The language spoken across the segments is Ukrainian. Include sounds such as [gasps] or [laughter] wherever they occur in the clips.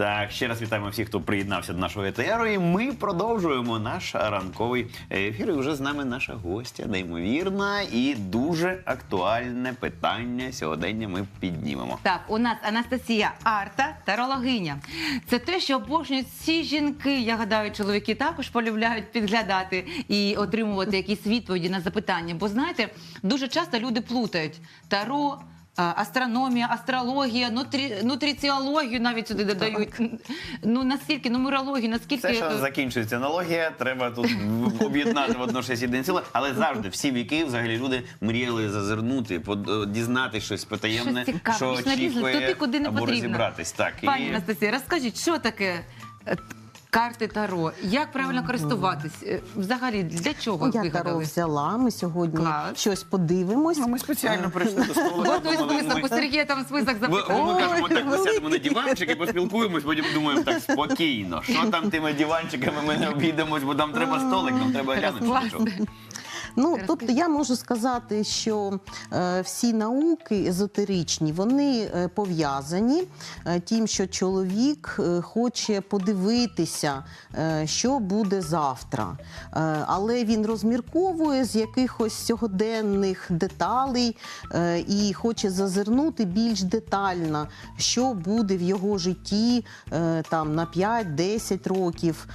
Так, ще раз вітаємо всіх, хто приєднався до нашого етеру. І ми продовжуємо наш ранковий ефір. І вже з нами наша гостя, неймовірна і дуже актуальне питання сьогодення ми піднімемо. Так, у нас Анастасія Арта, тарологиня. Це те, що обожнюють всі жінки. Я гадаю, чоловіки також полюбляють підглядати і отримувати якісь відповіді на запитання. Бо знаєте, дуже часто люди плутають таро. Астрономія, астрологія, нутрі, нутриціологію навіть сюди додають. Ну наскільки нумерологію, наскільки Все, що закінчується аналогія, треба тут об'єднати в одно щось єдине ціле. Але завжди, всі віки, взагалі, люди мріяли зазирнути, под- дізнатися щось потаємне, Щось цікаве, що очікує, туди, куди не або потрібно. розібратись. Так, Пані і... Анастасія, розкажіть, що таке е, карти Таро? Як правильно користуватись? Е, Взагалі, для чого Я таро вигадали? взяла. Ми сьогодні Клас. щось подивимось. Ну, ми спеціально прийшли до столу. [laughs] Готуй думали, список, ми- у Сергія там список запитань. ми кажемо, так ми сядемо на диванчик і поспілкуємось, потім думаємо так спокійно. Що там тими диванчиками ми не обійдемось, бо там треба столик, нам треба глянути. що. Ну Розкажи. тобто я можу сказати, що е, всі науки езотеричні вони е, пов'язані е, тим, що чоловік хоче подивитися, що буде завтра. Але він розмірковує з якихось сьогоденних деталей і хоче зазирнути більш детально, що буде в його житті там на 5-10 років.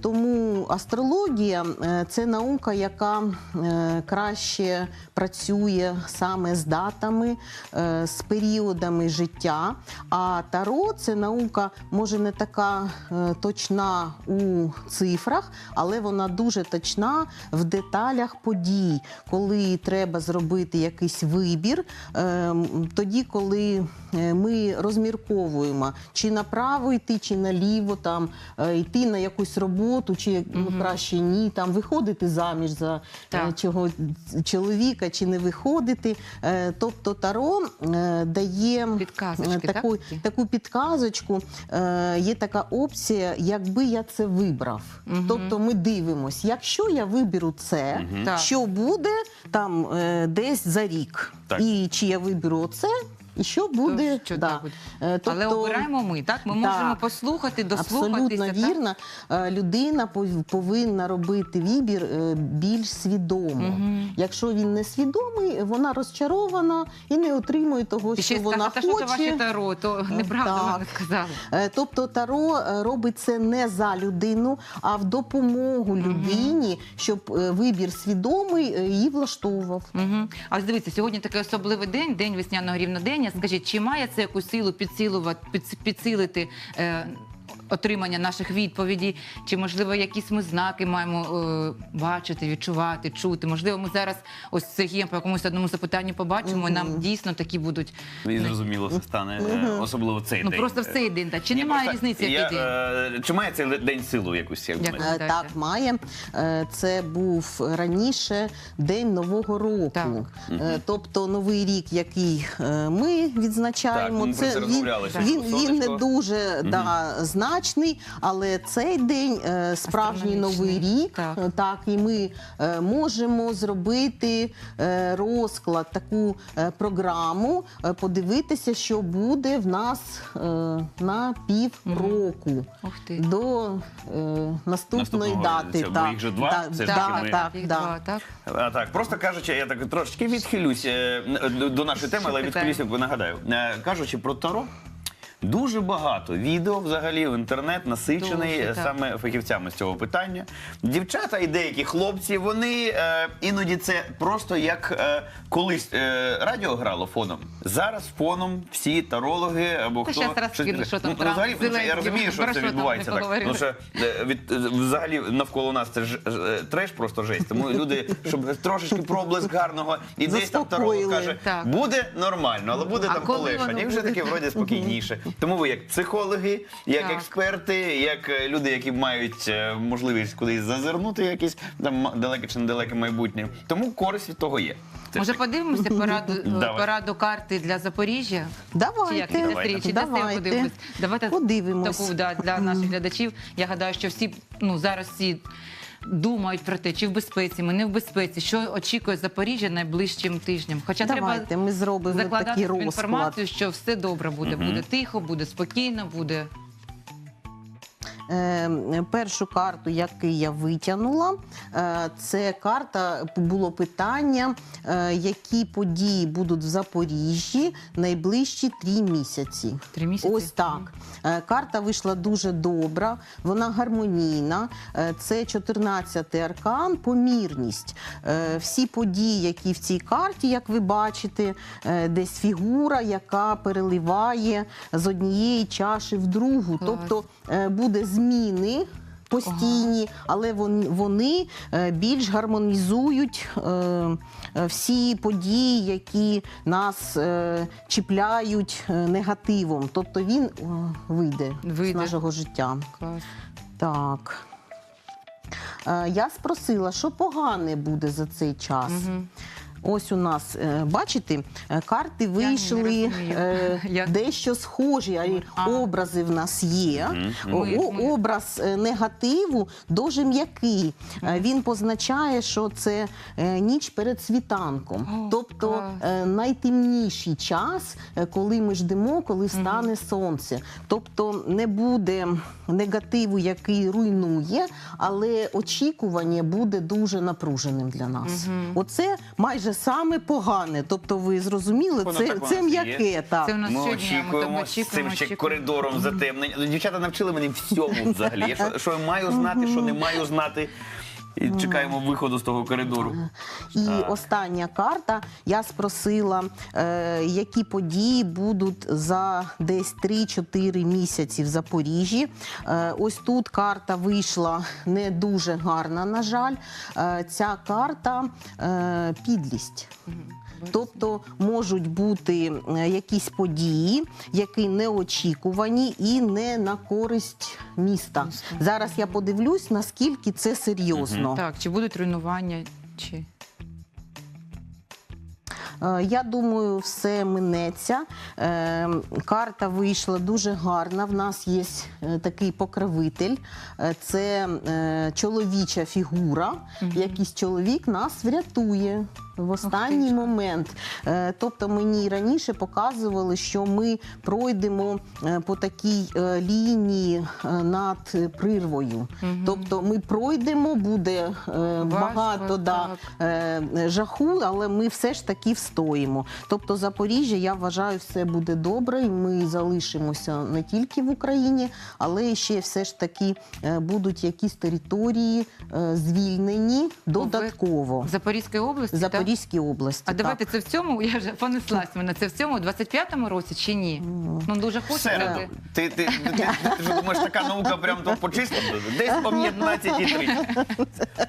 Тому астрологія це наука, яка краще працює саме з датами, е, з періодами життя. А таро це наука, може не така е, точна у цифрах, але вона дуже точна в деталях подій, коли треба зробити якийсь вибір. е, Тоді, коли е, ми розмірковуємо, чи направо йти, чи наліво, там е, йти на якусь роботу, чи ну, краще ні, там виходити заміж за е, Так. чого чоловіка, чи не виходити. Е, Тобто таро е, дає е, так, таку, підказочку. Е, Є така опція, якби я це вибрав. Мгм. Тобто ми дивимося, якщо я виберу це. Так. що буде там е, десь за рік, Так. і чи я виберу це, і що буде. що да. буде. Е, Але обираємо ми, так? Ми можемо послухати, дослухатися. Абсолютно так? вірно. Е, Людина повинна робити вибір е, більш свідомо. Мгм. Якщо він не свідомий, вона розчарована і не отримує того, ще що й вона скажете, що це ваші хоче. таро, то неправда так. вам сказали. Е, Тобто Таро е, робить це не за людину, а в допомогу людині, щоб е, вибір свідомий е, її влаштовував. Угу. А дивіться, сьогодні такий особливий день, день весняного рівнодення. Скажіть, чи має це якусь силу підсилувати, підс- підсилити е, отримання наших відповідей? Чи можливо якісь ми знаки маємо е, бачити, відчувати, чути? Можливо, ми зараз ось з Сергієм по якомусь одному запитанню побачимо, і нам дійсно такі будуть. І зрозуміло, це стане е, особливо цей Ну день. просто в цей день. Так. Чи Ні, немає просто різниці, я, який день? е, Чи має цей день силу якусь? Як Дякую. думаєте? Е, Дайте. Так, має. Е, Це був раніше День Нового року. Так. Е, Тобто Новий рік, який е, ми відзначаємо, Так, ми про це він, розмовляли він, сьогодні, він не сонечко. дуже да, значний, але цей день е, справжній Новий рік. Так. Е, Так, і ми е, можемо зробити е, розклад, таку е, програму, е, подивитися, що буде в нас е, на півроку ти. до е, наступної Наступного, дати. це, бо їх же два, це ж да, ми- так, Їх да. два, так? А, так, просто кажучи, я так трошечки відхилюсь е, до, до нашої теми, але відхилюся, нагадаю. Е, кажучи про Таро, дуже багато відео взагалі в інтернет насичений Дуже, так. саме фахівцями з цього питання. Дівчата і деякі хлопці, вони е, іноді це просто як е, колись е, радіо грало фоном. Зараз фоном всі тарологи або Та хто щас розкину, що там Ну, взагалі, Зеленський, я розумію, що про це що там відбувається не так. поговорили. Ну, що е, від е, взагалі навколо нас це ж е, треш, просто жесть. Тому люди, щоб трошечки проблиск гарного і десь там таролог Заспокоїли. каже, Так. буде нормально, але буде А там коли полегшення. І вже буде? таке вроді спокійніше. Тому ви як психологи, як Так. експерти, як е, люди, які мають е, можливість кудись зазирнути, якесь там м- далеке чи недалеке майбутнє. Тому користь від того є. Це Може, ж подивимося пораду, [laughs] Давай. пораду карти для Запоріжжя? Давайте. Чи як Давайте. Чи дасте Давайте. подивимось? Давайте Подивимось. таку да, для наших глядачів. Я гадаю, що всі ну зараз всі. Думають про те, чи в безпеці, ми не в безпеці, що очікує Запоріжжя найближчим тижнем. Хоча Давайте треба ми зробимо закладати такий розклад. інформацію, що все добре буде. Буде тихо, буде спокійно, буде першу карту, яку я витягнула, е, це карта було питання, е, які події будуть в Запоріжжі найближчі три місяці. Три місяці? Ось так. Е, Карта вийшла дуже добра, вона гармонійна. Це 14-й аркан, помірність. Всі події, які в цій карті, як ви бачите, десь фігура, яка переливає з однієї чаші в другу. Тобто буде зміни. Постійні, але вони е, більш гармонізують е, е, всі події, які нас чіпляють негативом. Тобто він вийде, Вийде. з нашого життя. Клас. Так. Я спросила, що погане буде за цей час. Мгм. Ось у нас, е, бачите, е, карти вийшли розумію. е, [laughs] Як? дещо схожі, а й А. образи в нас є. О- Ми- о- ми- Образ е, негативу дуже м'який. Е, Він позначає, що це е, ніч перед світанком. О, тобто клас. е, найтемніший час, е, коли ми ждемо, коли встане сонце. Тобто не буде негативу, який руйнує, але очікування буде дуже напруженим для нас. Оце майже саме погане. Тобто, ви зрозуміли, Воно це, так це і м'яке. є. Так. Це у нас Ми сьогодні ми там очікуємо з цим ще очікуємо. коридором затемнення. Дівчата навчили мене всьому взагалі. Я Що, що я маю знати, що не маю знати. І чекаємо виходу з того коридору. І Так. остання карта. Я спросила, е, які події будуть за десь 3-4 місяці в Запоріжжі. Е, ось тут карта вийшла не дуже гарна, на жаль. Е, ця карта е, підлість. Тобто можуть бути е, якісь події, які неочікувані і не на користь міста. Зараз я подивлюсь, наскільки це серйозно. Так, чи будуть руйнування, чи Е, Я думаю, все минеться. Е, Карта вийшла дуже гарна. В нас є такий покровитель. Це чоловіча фігура. Якийсь чоловік нас врятує. В останній момент, Е, тобто мені раніше показували, що ми пройдемо е, по такій е, лінії над прирвою. Мгм. Тобто ми пройдемо, буде е, багато да, жаху, але ми все ж таки встоїмо. Тобто Запоріжжя, я вважаю, все буде добре, і ми залишимося не тільки в Україні, але ще все ж таки будуть якісь території звільнені додатково в Запорізькій області? так? Запорізькій області. А так. давайте це в цьому, я вже понеслась мене. Це в цьому 25-му році чи ні? Ну дуже хочеться. Середу. Ти, ти, ти, ти, ти ж думаєш, така наука прямо то по числам? Десь о 15.30.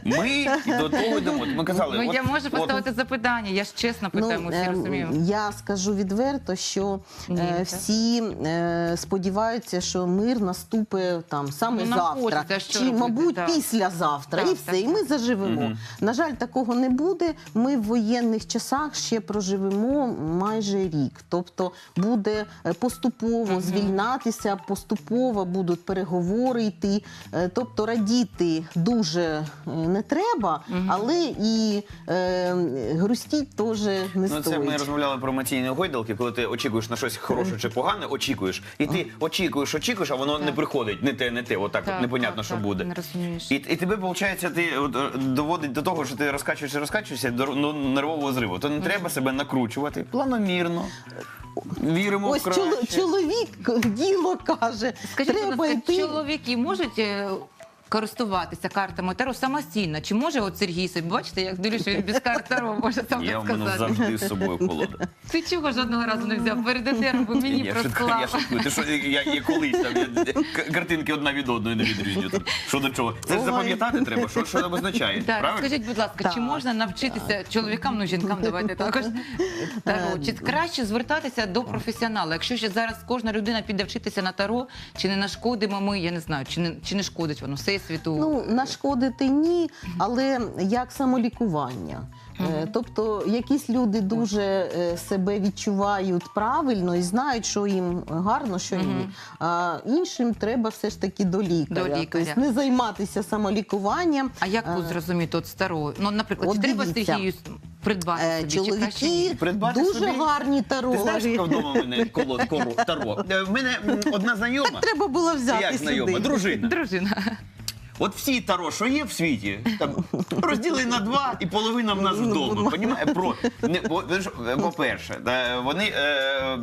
Ми до того йдемо. Ми казали, Ну от- я можу от- поставити запитання. Я ж чесно питаю, ми всі ем, розуміємо. я скажу відверто, що Ні, е, всі е, сподіваються, що мир наступить там саме Ну, завтра, хочеться, чи робити, мабуть так. післязавтра, Так, і все, так, і ми заживемо. На жаль, такого не буде. Ми в воєнних часах ще проживемо майже рік. Тобто буде е, поступово звільнатися, поступово будуть переговори йти. Е, Тобто радіти дуже е, не треба, але і е, грустіть теж не Ну, стоїть. це ми розмовляли про емоційні гойдалки, коли ти очікуєш на щось хороше чи погане, очікуєш. І ти очікуєш, очікуєш, а воно не приходить, не те, не те. Отак от непонятно, так, що так, буде. Не розумієш. І, і тебе, виходить, ти от, доводить до того, що ти розкачуєшся, розкачуєшся до ну, нервового зриву. То не треба себе накручувати планомірно. Віримо Ось в краще. чоло- чоловік діло каже, Скажіть, будь треба ласка, йти. чоловіки можуть е, користуватися картами Таро самостійно? Чи може от Сергій собі, бачите, як дивлюсь, що він без карт Таро може сам Я так в мене сказати. завжди з собою колода. Ти чого жодного разу не взяв перед етером, бо мені я шуткую, я шуткую. Ти що, я, я колись там я, к- картинки одна від одної не відрізнюю. Там, Що до чого? Це ж Ой. запам'ятати треба, що, що це означає. Так, правильно? скажіть, будь ласка, Так, чи можна навчитися чоловікам, ну жінкам давайте також таро? Чи краще звертатися до професіонала? Якщо ще зараз кожна людина піде вчитися на таро, чи не нашкодимо ми, я не знаю, чи не чи не шкодить воно? Все є всесвіту. Ну, нашкодити ні, але як самолікування. Е, Тобто якісь люди дуже е, себе відчувають правильно і знають, що їм гарно, що ні. А іншим треба все ж таки до лікаря. До лікаря. Тобто не займатися самолікуванням. А як тут Е, зрозуміти от старою? Ну, наприклад, от чи треба дивіться. Сергію придбати собі, чи краще ні? Чоловіки Придбати дуже собі? гарні Ти знаєш, тарологи. яка вдома в мене колод коро таро? Е, В мене м, одна знайома. Треба було взяти Як знайома? сюди. Дружина. Дружина. От всі таро, що є в світі, там розділи на два, і половина в нас вдома. Понімає? Про не е, по-перше, да, вони е,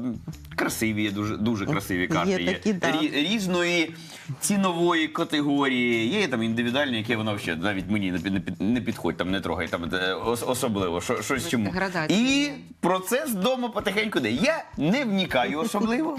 красиві, дуже дуже красиві карти. Є такі, да. Рі- різної цінової категорії. Є там індивідуальні, які воно взагалі навіть мені не, під- не, під- не підходь, там не трогай, там е, ос- особливо, що, щось чому. Градація. І процес вдома потихеньку йде. Я не вникаю особливо.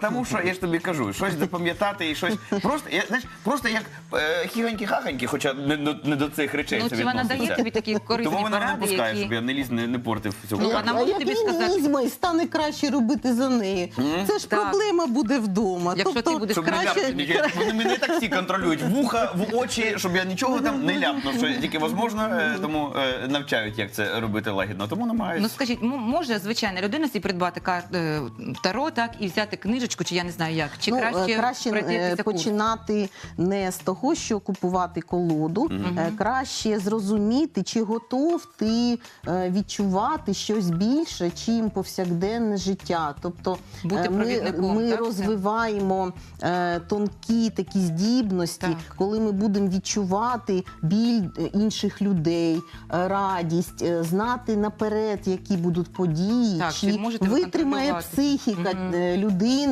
Тому що я ж тобі кажу, щось запам'ятати і щось. Просто я знаєш, просто як е, хіганьки-хаханьки, хоча не, до- не до цих речей Ну, це чи вона відноситься. дає тобі такі корисні Тому вона не поради, пускає, які... щоб я не ліз, не, не портив цю Ну, вона може тобі як сказати- і стане краще робити за неї. Це ж Так. проблема буде вдома. Якщо ти тобто, будеш Щоб не краще, ляпнути. нічого. Вони мене так всі контролюють. Вуха, в очі, щоб я нічого там не ляпнув, що тільки можливо, е, тому е, навчають, як це робити лагідно. Тому Ну скажіть, м- може звичайна людина собі придбати кар... е, таро, так, і взяти книжечку, чи я не знаю як, чи ну, краще, е, краще пройти е, курс? починати не з того, що купувати колоду, Е, краще зрозуміти, чи готов ти відчувати щось більше, чим повсякденне життя. Тобто Бути ми, ми так, розвиваємо тонкі такі здібності, Так. коли ми будемо відчувати біль інших людей, радість, знати наперед, які будуть події, Так, чи витримає психіка е, людини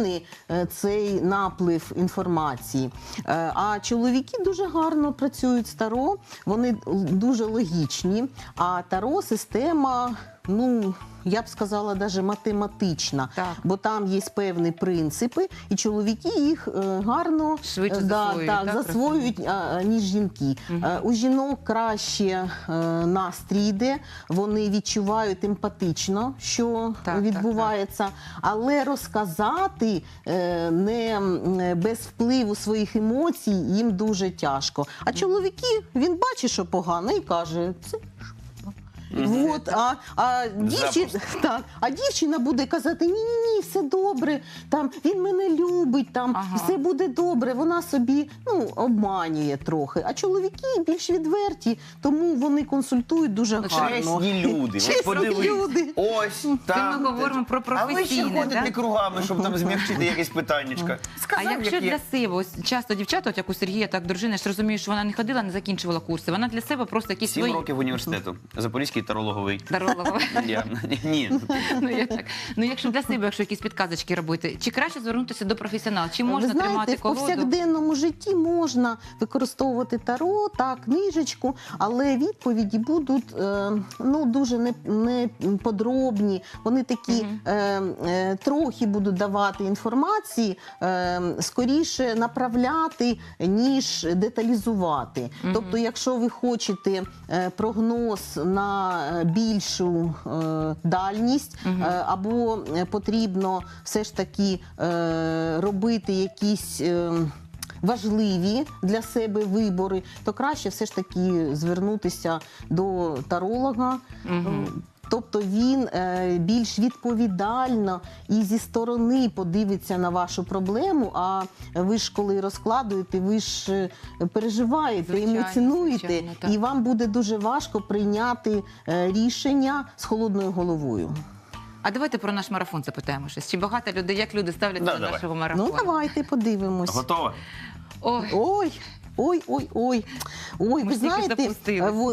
е, цей наплив інформації. Е, А чоловіки дуже гарно працюють з таро, вони дуже логічні. А таро система, ну я б сказала, навіть математична, Так. бо там є певні принципи, і чоловіки їх е, гарно Швидше е, да, засвоюють, так, так, засвоюють, а, ніж жінки. Е, У жінок краще настрій йде, вони відчувають емпатично, що Так, так, відбувається, але розказати не без впливу своїх емоцій їм дуже тяжко. А чоловіки він бачить, що погано, і каже, це. От, а, а, дівчина, [laughs] так, а дівчина буде казати: ні, ні, ні, все добре, там він мене любить, там Ага. все буде добре. Вона собі ну обманює трохи. А чоловіки більш відверті, тому вони консультують дуже Ну, гарно. Чесні люди. Чесні От подивись. люди. Ось так. ми говоримо про А ви ще професійне, ходите так? кругами, щоб там змягчити якесь питаннячко. А якщо як є. для себе, ось часто дівчата, от як у Сергія, так дружина, я ж розумію, що вона не ходила, не закінчувала курси. Вона для себе просто якісь Сім свої років університету. Запорізький тарологовий. тарологова. Я, [laughs] ні. Ну, я так. ну, якщо для себе, якщо якісь підказочки робити, чи краще звернутися до професіонала? Чи можна Ви знаєте, тримати в колоду? повсякденному житті можна використовувати таро, так, книжечку, але відповіді будуть е, ну, дуже не, не подробні. Вони такі Мгм. е, е, трохи будуть давати інформації, е, скоріше направляти, ніж деталізувати. Мгм. Тобто, якщо ви хочете е, прогноз на більшу е, дальність, е, або потрібно все ж таки е, робити якісь. Важливі для себе вибори, то краще все ж таки звернутися до таролога. Мгм. Тобто він е, більш відповідально і зі сторони подивиться на вашу проблему. А ви ж коли розкладуєте, ви ж е, переживаєте, Звичайно, емоціонуєте, звичайно, і вам буде дуже важко прийняти е, рішення з холодною головою. А давайте про наш марафон запитаємо щось. Чи багато людей, як люди ставляться Да, до давай. нашого марафону? Ну давайте подивимось. Готова? Ой, Ой. Ой, ой, ой. Ой, ви знаєте,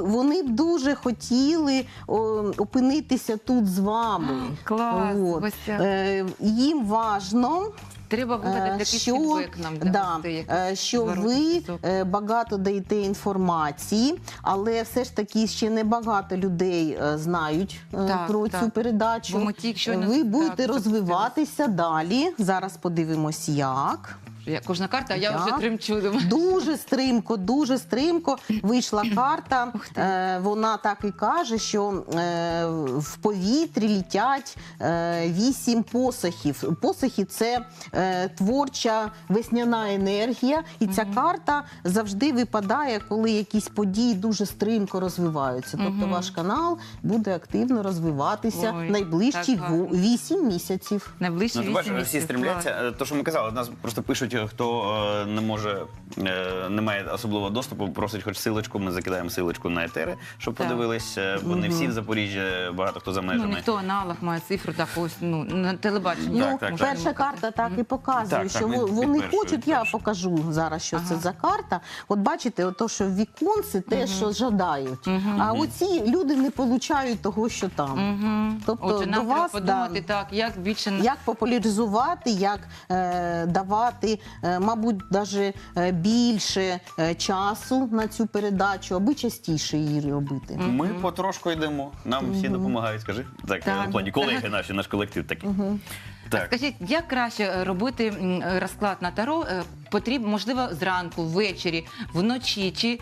вони б дуже хотіли о, опинитися тут з вами. [gasps] клас, От. Е, Їм важно, Треба вигадати е, що, фідбек нам для да, е, що ви е, багато даєте інформації, але все ж таки ще не багато людей знають Так, про так. цю передачу. Бо ми тільки щойно- ви так, будете запустились. розвиватися далі. Зараз подивимось, як. Я- Кожна карта, а я Так. вже тремчу. Дуже стримко, дуже стримко вийшла карта. Е, вона так і каже, що е, в повітрі літять е, вісім посохів. Посохи це е, творча весняна енергія, і ця карта завжди випадає, коли якісь події дуже стримко розвиваються. Тобто Мгм. ваш канал буде активно розвиватися Ой, найближчі так гарно. ву- вісім місяців. Найближчі Ну, ти бачиш, всі місяців. стремляться. Е, То, що ми казали, нас просто пишуть, е, хто е, не може, е, не має особливого доступу, просить хоч силочку. Ми закидаємо силочку на етери, щоб Так. подивились, е, бо не всі в Запоріжжі, багато хто за Ну, межами. ніхто аналог має цифру таку ось, ну, на телебаченні. Ну, так, так. перша карта так і показує, Так, так, що во- вони хочуть. Я перше. покажу зараз, що це за карта. От бачите, ото, що в віконці те, що жадають. А оці люди не получають того, що там. Угу. Тобто Отже, до нам треба вас, подумати да. так, як більше Як популяризувати, як е, давати, мабуть, навіть е, більше е, часу на цю передачу, аби частіше її робити. Ми потрошку йдемо. Нам всі допомагають. Скажи так, Так. е, в плані колеги наші, наш колектив такий. Так. Скажіть, як краще е, робити м, розклад на таро? Е, Потрібно, можливо, зранку, ввечері, вночі, чи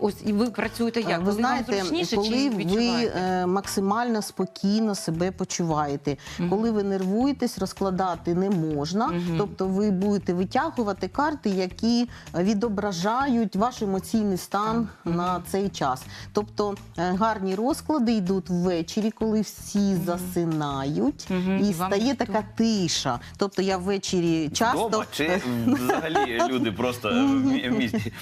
ось і ви працюєте як? Ви Коли вам знаєте, зручніше, коли чи ви е, максимально спокійно себе почуваєте, коли ви нервуєтесь, розкладати не можна. Тобто ви будете витягувати карти, які е, відображають ваш емоційний стан на цей час. Тобто е, гарні розклади йдуть ввечері, коли всі засинають, і І стає ніхто- така тиша. Тобто я ввечері часто Вдома чи взагалі люди просто в місті?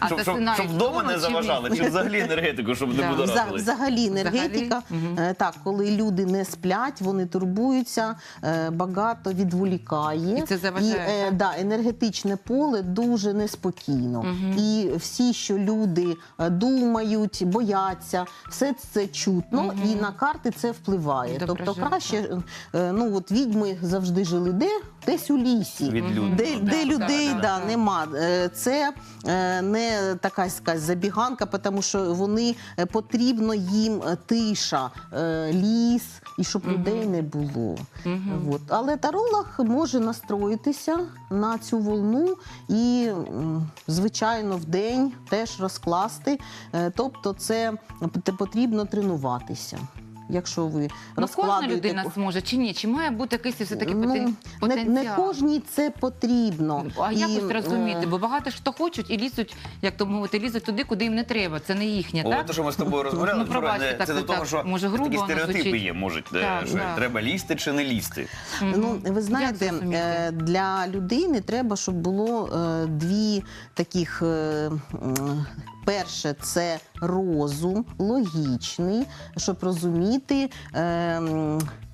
А Щоб, засинають щоб не заважали, чи взагалі енергетику, щоб не Вза- Взагалі енергетика, Мгм. е, так, коли люди не сплять, вони турбуються, е, багато відволікає. І це заважає, е, так? да, енергетичне поле дуже неспокійно. І всі, що люди е, думають, бояться, все це чутно, і на карти це впливає. Тобто Відображає, краще, е, ну от відьми завжди жили де? Десь у лісі. Від людей. Де, де людей так, да, так. нема. Е, Це е, не така сказати, забіганка, тому що вони е, потрібно їм е, тиша, е, ліс, і щоб людей не було. От. Але таролог може настроїтися на цю волну і, м, звичайно, в день теж розкласти. Е, Тобто, це потрібно тренуватися. Якщо ви Ну, кожна розкладуєте людина зможе чи ні? Чи має бути якийсь все-таки Ну, потен... не, потенціал? не кожній це потрібно. А І, як ось зрозуміти? е, Бо багато ж хто хочуть і лізуть, як то мовити, лізуть туди, куди їм не треба. Це не їхнє, О, так? те, що ми з тобою розмовляли, Ну, вчора, пробачте, це так, до так, того, що Може, грубо такі воно стереотипи звучить. є, можуть, е, Так, що да. треба лізти чи не лізти. Мгм. Ну, ви знаєте, зрозуміти? е, для людини треба, щоб було е, дві таких. е, м, Перше, це розум логічний, щоб розуміти е,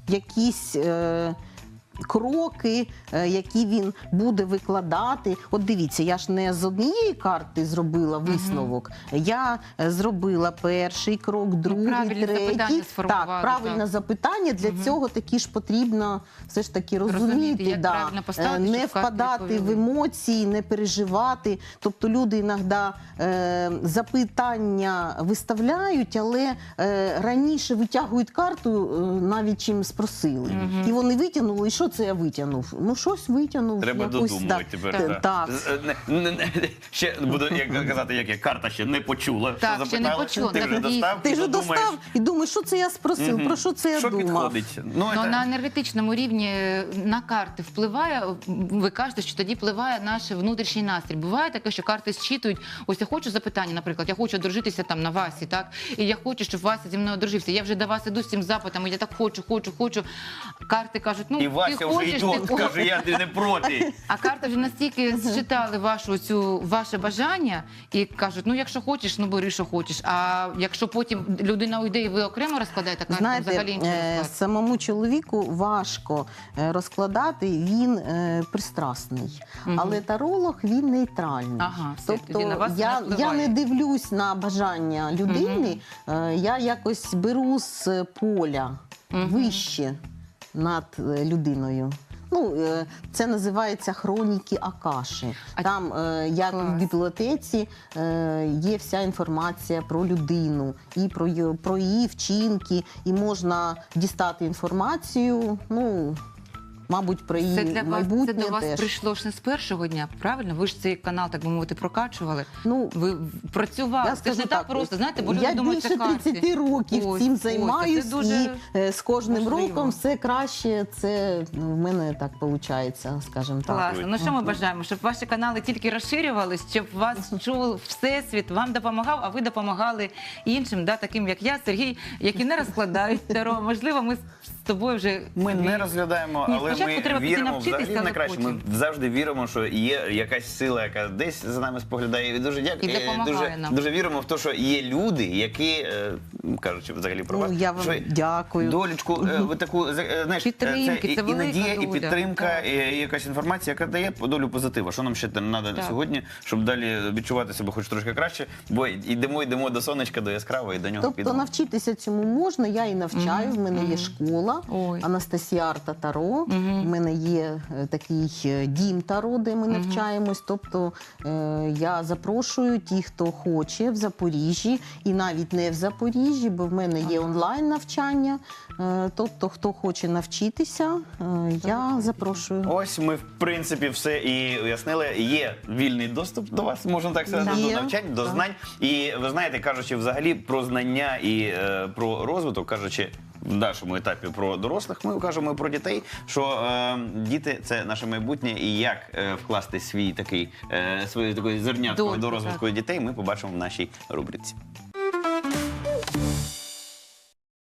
якісь. Е, Кроки, е, які він буде викладати. От дивіться, я ж не з однієї карти зробила висновок. Я е, зробила перший крок, другий, Ну, правильне третій. Так, правильне так. запитання. Для цього таки ж потрібно все ж таки розуміти, Розуміти, як да, поставити, е, не впадати в емоції, не переживати. Тобто люди іноді е, запитання виставляють, але е, раніше витягують карту, навіть чим спросили. І вони витягнули, і що це я витягнув? Ну, щось витягнув. Треба якусь, додумувати да, тепер. е, так. Так. Не- не- не- Ще буду як казати, як я карта ще не почула. Так, що ще не почула, Ти так, вже достав, Ти і ж достав і думаєш, що це я спросив, Мгм. про що це я що думав. підходить? Ну, Ну, це- на енергетичному рівні на карти впливає. Ви кажете, що тоді впливає наш внутрішній настрій. Буває таке, що карти зчитують. Ось я хочу запитання, наприклад, я хочу одружитися там на Васі, так і я хочу, щоб Вася зі мною одружився. Я вже до вас іду з цим запитом, я так хочу, хочу, хочу. Карти кажуть, ну і ти Вася вже хочеш, йде, ти каже, я не проти. А карти вже настільки зчитали вашу цю ваше бажання і кажуть: ну якщо хочеш, ну бери, що хочеш. А якщо потім людина уйде і ви окремо розкладаєте карту, Знаєте, взагалі інший е, розклад. самому чоловіку важко е, розкладати, він е, пристрасний. Мгм. Але таролог він нейтральний. Ага, все, тобто тоді на вас я, не я впливає. не дивлюсь на бажання людини, е, я якось беру з поля Мгм. вище над е, людиною. Ну, е, це називається хроніки Акаші. Там, е, як в бібліотеці, є вся інформація про людину і про, її- про її вчинки, і можна дістати інформацію. Ну, мабуть, про її Це для вас це майбутнє до вас теж. прийшло ж не з першого дня, правильно? Ви ж цей канал, так би мовити, прокачували. Ну, Ви працювали. Я Це ж не так так, просто. Знаєте, бо люди думають, це карці. 30 років Ось, цим ось, дуже і е, з кожним важливо. роком все краще. Це ну, в мене так виходить, скажімо так. Класно. Ну що ми бажаємо? Щоб ваші канали тільки розширювались, щоб вас чув всесвіт, вам допомагав, а ви допомагали іншим, да, таким як я, Сергій, які не розкладають таро. Можливо, ми тобою вже Ми собі- не розглядаємо, Ні, але спочатку ми треба піти віримо навчитися, взагалі в але найкраще. Ми потім. завжди віримо, що є якась сила, яка десь за нами споглядає. І дуже І дякую. допомагає Дуже, нам. дуже віримо в те, що є люди, які е, кажучи взагалі про Ну, я вам що дякую. Долічку, е, ви таку е, знаєш, е, Підтримки, це і, це і велика надія, і доля, підтримка, так. і, і якась інформація, яка дає долю позитива. Що нам ще треба Так. сьогодні, щоб далі відчувати себе хоч трошки краще, бо йдемо, йдемо до сонечка, до яскравого і до нього Тобто підемо. навчитися цьому можна, я і навчаю. В мене є школа Ой. Анастасія Арта Таро. В мене є е, такий е, дім Таро, де ми навчаємось. Тобто е, я запрошую ті, хто хоче в Запоріжжі, і навіть не в Запоріжжі, бо в мене є онлайн навчання. Е, Тобто, хто хоче навчитися, е, я запрошую. Ось ми в принципі все і уяснили. Є вільний доступ до вас, можна так сказати, Є. до навчань, до знань. І ви знаєте, кажучи, взагалі про знання і е, про розвиток, кажучи. В нашому етапі про дорослих ми кажемо про дітей, що е, діти це наше майбутнє, і як е, вкласти свій такий е, свою такої зернятко до розвитку дітей, ми побачимо в нашій рубриці.